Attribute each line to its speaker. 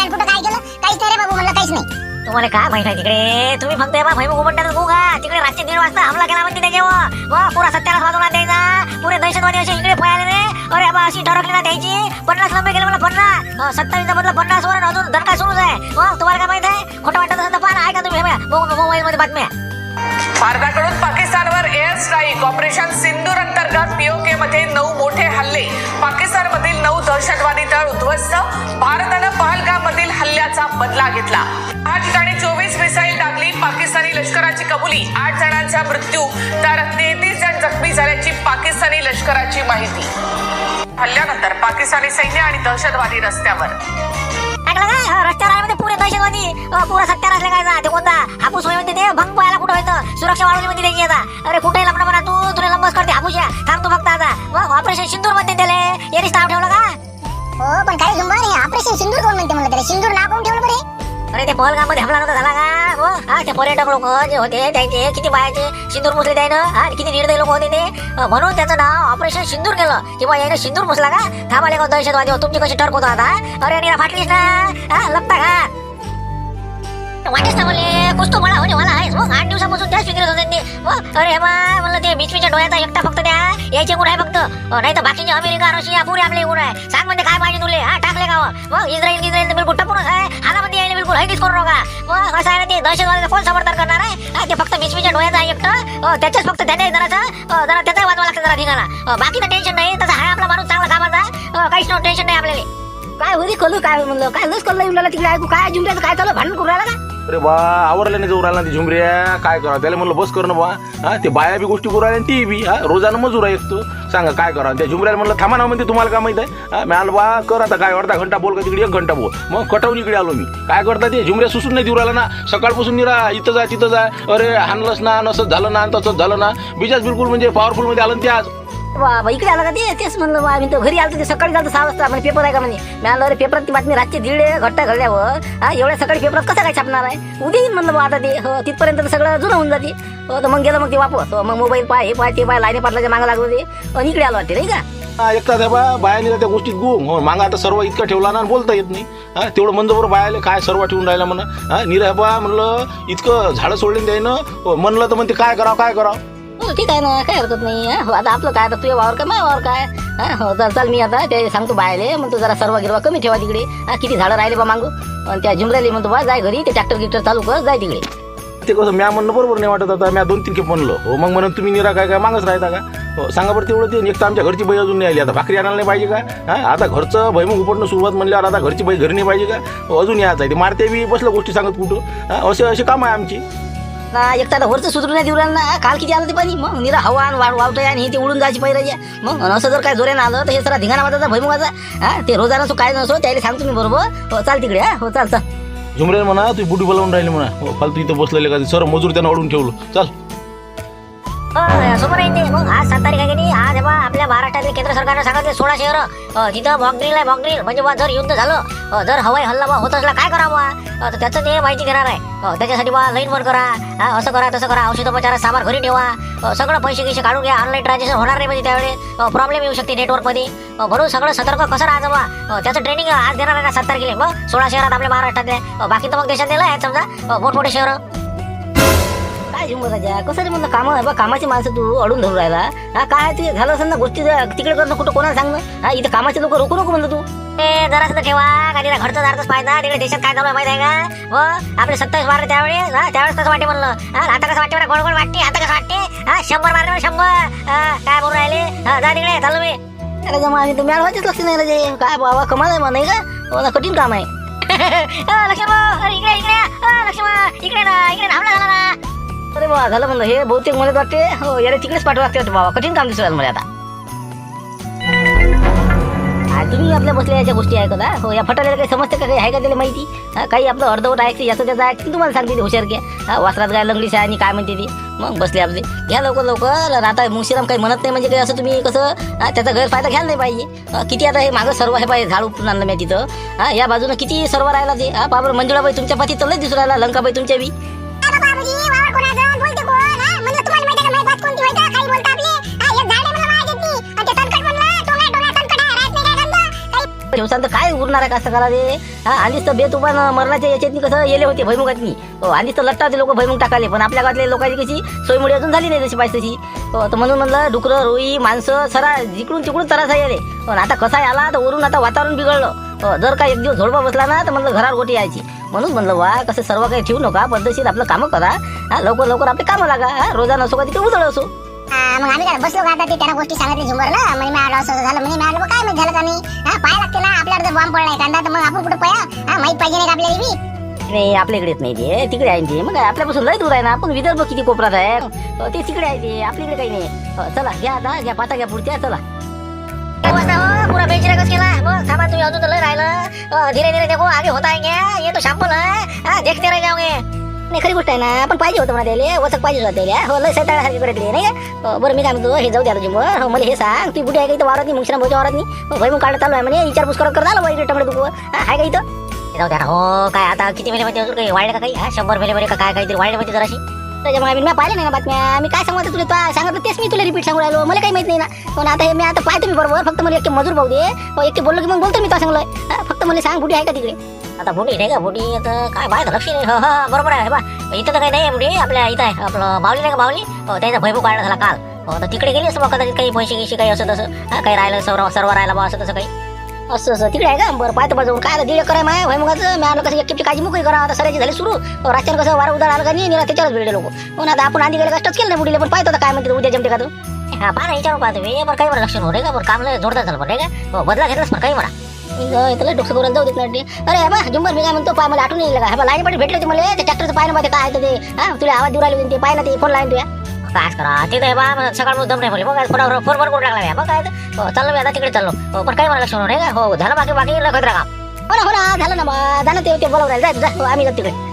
Speaker 1: आणि कुठं काय केलं? काहीच नाही रे बाबू म्हणलं काहीच नाही.
Speaker 2: तुम्हाला काय माहीत आहे तिकडे? तुम्ही फक्त बा भैमुख उमटण्यात गो का तिकडे रात्री दीड वाजता हमला केला म्हणते त्याच्यावर. वा पुरा सत्यानाश वाजवला द्यायचा पुरे दहशतवादी असे इकडे पळाले रे. अरे बा अशी ठरकली ना द्यायची पन्नास लंबे गेले मला पन्नास. सत्तावीसचा बदला पन्नास वर अजून दणका सुरूच आहे. मग तुम्हाला काय माहीत आहे? खोटं वाटत असेल तर पाहा ऐका तुम्ही मोबाईल मध्ये बातम्या.
Speaker 3: भारताकडून पाकिस्तानवर एअर स्ट्राईक. ऑपरेशन सिंदूर अंतर्गत पीओके मध्ये नऊ मोठे हल्ले. पाकिस्तानमधील नऊ दहशतवादी तळ उद्ध्वस्त. भारतानं हल्ल्याचा बदला घेतला. दहा ठिकाणी चोवीस मिसाईल टाकली पाकिस्तानी लष्कराची कबुली आठ जणांचा मृत्यू तर तेहतीस जण जखमी झाल्याची पाकिस्तानी लष्कराची माहिती. हल्ल्यानंतर पाकिस्तानी सैन्य आणि दहशतवादी रस्त्यावर.
Speaker 2: ऐकलं रस्त्यावर म्हणजे पुरे दहशतवादी. पुरा सत्यानाश लागायचा ते कोणता? हापूस होय म्हणते ते? भंग पाहायला कुठं होतं सुरक्षा वाढवली म्हणते त्याची आता. अरे कुठे लपणा म्हणा तू? तुला अरे ते पहलगाम हमला नव्हता झाला का? हो? हा ते पर्यटक लोक जे होते त्यांचे किती बायाचे सिंदूर मुसले त्यानं. हा किती निर्दयी लोक होते ते. म्हणून त्याचं नाव ऑपरेशन सिंदूर केलं. किंवा याने सिंदूर मुसला का? थांबाले का दहशतवादी हो, तुमची कशी टर्क होता आता अरे निरा फाटलीस ना. हा लपता का वाटेच ना म्हणले कुस्तो बळा होणे वाला आहे मग हो? आठ दिवसापासून त्याच फिरत होते ते मग अरे मा म्हणलं ते बीचमीच्या डोळ्याचा एकटा फक्त यायचे गुण आहे फक्त नाही तर बाकीचे अमेरिका रशिया पुरे आपले गुण आहे सांग म्हणते काय पाहिजे तुले? हा टाकले का मग इस्रायल इस्रायल तर बिलकुल टपूनच आहे. हालामध्ये यायला बिलकुल हैदीच करू नका. मग असं आहे ना ते दहशतवादाचं कोण समर्थन करणार आहे? ते फक्त बीचमीच्या डोळ्याचा आहे एकटं त्याच्याच फक्त त्याने जरा जरा त्याचा वाजवा लागतं जरा ठिकाणा बाकीचं टेन्शन नाही. तसं हा आपला माणूस चांगला कामाचा अं, काहीच टेन्शन नाही आपल्याला.
Speaker 4: काय होती कलू काय म्हणलं? काय लस कल्ला तिकडे? ऐकू काय? जिंकायचं काय चालू भांडण करून राहिला का?
Speaker 5: अरे बा आवरल्याने जाऊ राहिला ना ती झुमऱ्या काय करा त्याला म्हणलं बस कर ना बा हा ते बाया बी गोष्टी करू राहिल्या ती बी. हा रोजानं मजूर आहे तू. सांगा काय करा त्या झुमऱ्याला म्हणलं थांबा ना हो, म्हणते तुम्हाला काय माहीत आहे? मी आलो बा कर आता काय अर्धा घंटा बोल का तिकडे एक घंटा बोल. मग कटवून इकडे आलो मी. काय करता ते? झुमऱ्या सुसून नाही देऊ राहिला ना. सकाळपासून निरा इथं जा तिथं जा. अरे हाणलंच ना नसंच झालं ना तसंच झालं ना. बिजाज बिलकुल म्हणजे पॉवरफुलमध्ये आलं ते आज.
Speaker 4: बाबा इकडे आला का ते? तेच म्हणलं बा मी तो घरी आलो ते सकाळी झालं सहा वाजता. म्हणजे पेपर आहे का? म्हणे. मी आलो अरे पेपरात ती बातमी रातची दीड घट्टा घडल्यावर. हा एवढ्या सकाळी पेपरात कसं काय छापणार आहे? उद्या येईन म्हणलं बा आता ते हो तिथपर्यंत तर सगळं जुनं होऊन जाते. तर मग गेलं मग ते वापस. मग मोबाईल पाय हे पाय ते पाय लाईने पाटलाच्या मागं लागलं ते आणि इकडे आलो वाटते नाही का?
Speaker 5: हा, एकटा त्या बा बायाने त्या गोष्टीत गुम. हो मागा आता सर्व इतकं ठेवला ना बोलता येत नाही. हा तेवढं मंदवर बायाले काय सर्व ठेवून राहिला म्हणा. हा निरा बा म्हणलं इतकं झाडं सोडले त्यानं. म्हणलं तर म्हणते काय करावं काय करावं?
Speaker 4: हो ठीक आहे ना काय हरकत नाही हो? आता आपलं काय आता तुझ्या वावर काय माझ्या वावर काय? हा? हो चाल मी आता ते सांगतो बायले मग तू जरा सर्व गिरवा कमी ठेवा तिकडे. हा किती झाडं राहिले बा मागू? आणि त्या झुमऱ्याला म्हणतो बा जाय घरी ते ट्रॅक्टर गिक्टर चालू कर जाय तिकडे.
Speaker 5: ते कसं म्या म्हणणं बरोबर नाही वाटत आता म्या दोन तीन के म्हणलो. हो मग म्हणून तुम्ही निरा काय काय मागच राहता का? हो सांगा बरं तेवढं ते एक तर आमच्या घरची बाई अजून नाही आली आता भाकरी आणायला नाही पाहिजे का? हा आता घरचं भैमुख उपटणं सुरुवात म्हणल्यावर आता घरची बाई घरी नाही पाहिजे का? हो, अजून यायचं आहे ते मारते बी बसलं गोष्टी सांगत कुठं. हा असे असे काम आहे आमची.
Speaker 4: ना एक तर वरचं सुधरून नाही देऊ ना काल किती आलं ते पाणी? मग निरा हवा आणि वाढ वावतोय आणि हे ते उडून जायची पाहिजे मग असं जर काय जोऱ्यानं आलं तर हे सरा धिंगाणा वाजायचा भैमुगाचा हा ते रोजानं असो काय नसो त्याला सांगतो मी बरोबर. हो चाल तिकडे हा. हो चाल चाल.
Speaker 5: झुमरेल म्हणा तुम्ही बुटी बोलावून राहिले म्हणा. हो फालतू इथं बसलेले का सर मजूर त्यांना अडून ठेवलं. चल.
Speaker 2: समोर येते मग आज सात तारीख आहे की नाही? महाराष्ट्रातील केंद्र सरकारनं सांगितले सोळा शहर तिथं मॉकड्रिल आहे मॉकड्रिल म्हणजे बा जर युद्ध झालं जर हवाई हल्ला बा होत असला काय करावं तर त्याचं ते माहिती देणार आहे. त्याच्यासाठी बा लाईन वर करा. असं करा तसं करा. औषधोपचारात सामान घरी ठेवा. सगळं पैसे गिसे काढून घ्या. ऑनलाईन ट्रान्झॅक्शन होणार नाही म्हणजे त्यावेळेस प्रॉब्लेम येऊ शकते नेटवर्कमध्ये भरून म्हणून सगळं सतर्क कसं राहायचं बा त्याचं ट्रेनिंग आज देणार आहे ना सात तारखेला. मग सोळा शहरात आपल्या महाराष्ट्रातल्या बाकी तर मग देशात दिलं आहे समजा. मोठमोठे शहरं.
Speaker 4: काय राजा कसं रे म्हणलं कामं आहे बा कामाची माणसं तू अडून धरून राहिला? हा काय ते झालं असेल ना गोष्टी जर तिकडे करणं कुठं कोणाला सांग ना हा इथं कामाचे लोक रोखू नको म्हणलं तू.
Speaker 2: ते जरासं ठेवा तिला घरचं दारच पाहिजे तिकडे देशात काय आहे माहिती आहे का? व आपले सत्तावीस मारले त्यावेळेस हा त्यावेळेस कसं वाटे म्हणलं? हा आता कसं वाटते मला गोड गोड वाटते आता कसं वाटते? हा शंभर मारले मला शंभर. हा, काय बोलून राहिले? हा जा तिकडे चालू मी.
Speaker 4: अरे जमा आम्ही तर मॅळ व्हायचेच लक्ष नाही राजे काय बाबा कमाल आहे मग नाही का? हो ना कठीण काम आहे.
Speaker 2: लक्ष्मण इकडे इकडे. लक्ष्मण इकडे ना इकडे ना, हमला झाला ना.
Speaker 4: अरे बाबा झालं म्हणलं. हे बहुतेक मला वाटते. हो याला तिकडेच पाठवा लागते वाटतं बाबा. कठीण काम दिसलं मला आता. तुम्ही आपल्या बसल्या याच्या गोष्टी ऐकत का हो या फटायला काही समजते का? काही आहे का त्याला माहिती? काही आपलं अर्धवट ऐकते याचं त्याचं ऐकते तुम्हाला सांगते ते हुशार घ्या. वासरात काय लंगडी आणि काय म्हणते ती? मग बसले आपले. घ्या लवकर लवकर आता मुशिराम काही म्हणत नाही म्हणजे काही असं तुम्ही कसं त्याचा गैरफायदा घ्यायला नाही पाहिजे. किती आता हे मागं सर्व हे पाहिजे झाड उपटून आणलं मी तिथं. या बाजूनं किती सर्व राहिला ते. हा बाबर मंजुळाबाई तुमच्या पाठी तर लय दिसू राहिला लंकाबाई तुमच्या बी.
Speaker 1: नाही काय
Speaker 4: उरणार आहे कसं करा रे? हा आधीच तर बेत उभा मरणाच्या याच्यातनी कसं येले होते भैमुगातनी हो, आधीच तर लट्टाचे लोक भैमुग टाकाले पण आपल्या गावातले लोकांची कशी सोयमुळे अजून झाली नाही जशी पाहिजे तशी हो, तर म्हणून म्हणलं डुकरं रोई माणसं सरा जिकडून तिकडून तरासा येले पण आता कसा आला तर वरून आता वातावरण बिघडलं. हो, जर का एक दिवस झोडपा बसला ना तर म्हणलं घरावर गोटी यायची. म्हणून म्हणलं वा कसं सर्व काही ठेवू नका पद्धतशीर आपलं कामं करा. हा लवकर लवकर आपले कामं लागा. हा रोजा नसो का तिथे उजळ असो.
Speaker 1: मग आम्ही काय बसलो का आता ते त्याला गोष्टी सांगितली झुंबरला म्हणे मिळालं असं असं झालं. म्हणे मिळालं बा, काय माहीत झालं का नाही? हा पाय लागते ना आपल्याला जर बॉम्ब पडलाय कांदा तर मग आपण कुठं पया? हा माहीत पाहिजे नाही का आपल्याला बी
Speaker 4: नाही आपल्या इकडेच नाही ते. तिकडे आहे ते. मग आपल्यापासून लय दूर आहे ना. आपण विदर्भ किती कोपऱ्यात आहे? अ, ते तिकडे आहे ते. आपल्या इकडे काही नाही. अ, चला घ्या आता घ्या पाता घ्या पुढच्या चला.
Speaker 2: बता हो पूरा बेच केला बस थांबा तुम्ही अजून तर लय राहिलं. अ, धीरे धीरे देखो आगे होता है ये तो शॅम्पल है हा देखते रह जाओगे.
Speaker 4: नाही खरी गोष्ट आहे ना पण पाहिजे होतं मला त्याला वचक पाहिजे होतं त्याला. हो लय सैताळासारखी करत नाही हो, बरं मी काय म्हणतो हे जाऊ द्या तुझी मग. हो मला हे सांग तू बुढी आहे का इथं वावरात नाही मुंगशिरा भाऊच्या वावरात नाही? हो, भैमुख काढत चालू आहे म्हणे विचारपूस करत कर झालं बाई टंगडे दुखू आहे का इथं?
Speaker 2: जाऊ द्या हो काय आता किती मेले मध्ये अजून काही? वाढले का काही? हा शंभर मेले मध्ये का? काय काहीतरी वाढले मध्ये जराशी.
Speaker 4: त्याच्यामुळे मी पाहिले नाही ना बातम्या? मी काय सांगतो तुला तुला सांगितलं तेच मी तुला रिपीट सांगू राहिलो. मला काही माहीत नाही ना. हो, पण आता हे मी आता पाहतो मी बरोबर. फक्त मला एक मजूर भाऊ दे. एक बोललो की मग बोलतो मी तो सांगलोय फक्त मला सांग कुठे आहे का तिकडे?
Speaker 2: आता बुडी नाही का बुडी आता काय बाय लक्ष नाही बरोबर आहे बा. इथं तर काही नाही आहे आपल्या इथं आहे. आपलं बावली नाही का बावली? हो त्याचा भैभू काढला झाला काल. हो तर तिकडे गेली असं बघा कदाचित काही पैसे गिशी काही असं तसं काही राहिलं सर्व सर्व राहिला बा असं तसं काही.
Speaker 4: असं असं. तिकडे आहे का? बरं पाहतो बाजून काय आता दीड कराय माय भैमुगाचं मी आलो कसं एकटी काळजी मुकही करा. आता सरायची झाली सुरू. हो, रात्री कसं वारा उदार आलं का नाही निरा त्याच्यावरच भिडले लोक. पण हो, आता आपण आधी गेले कष्टच केलं नाही बुडीले पण पाहतो काय म्हणते उद्या जमते का तू?
Speaker 2: हा पाहा ना विचारू पाहा तुम्ही बरं काही बरं लक्ष हो रे का? बरं काम जोरदार झालं बरं रे का? हो, बदला घेतलास पण काही म्हणा.
Speaker 4: इथलं डोकं करून जाऊ देत नाही अरे बा झुंबर मी काय म्हणतो पाय मला आठवून येईल का? हा लाईन पाठी भेटले होते मला. ते ट्रॅक्टरचं पाय ना काय आहे ते? हा तुला आवाज देऊ राहिले ते पाय ना ते फोन लाईन तुया
Speaker 2: काय करा ते आहे बा सकाळ दम नाही बोलले बघा फोनावर फोन वर करून टाकला बघ काय हो, चाललो मी आता तिकडे चाललो. हो, पण काय मला लक्ष नाही रे? का हो झालं बाकी बाकी लखत राहा
Speaker 4: हो ना हो ना झालं ना झालं ते ते राहिले. जा हो, आम्ही जातो तिकडे.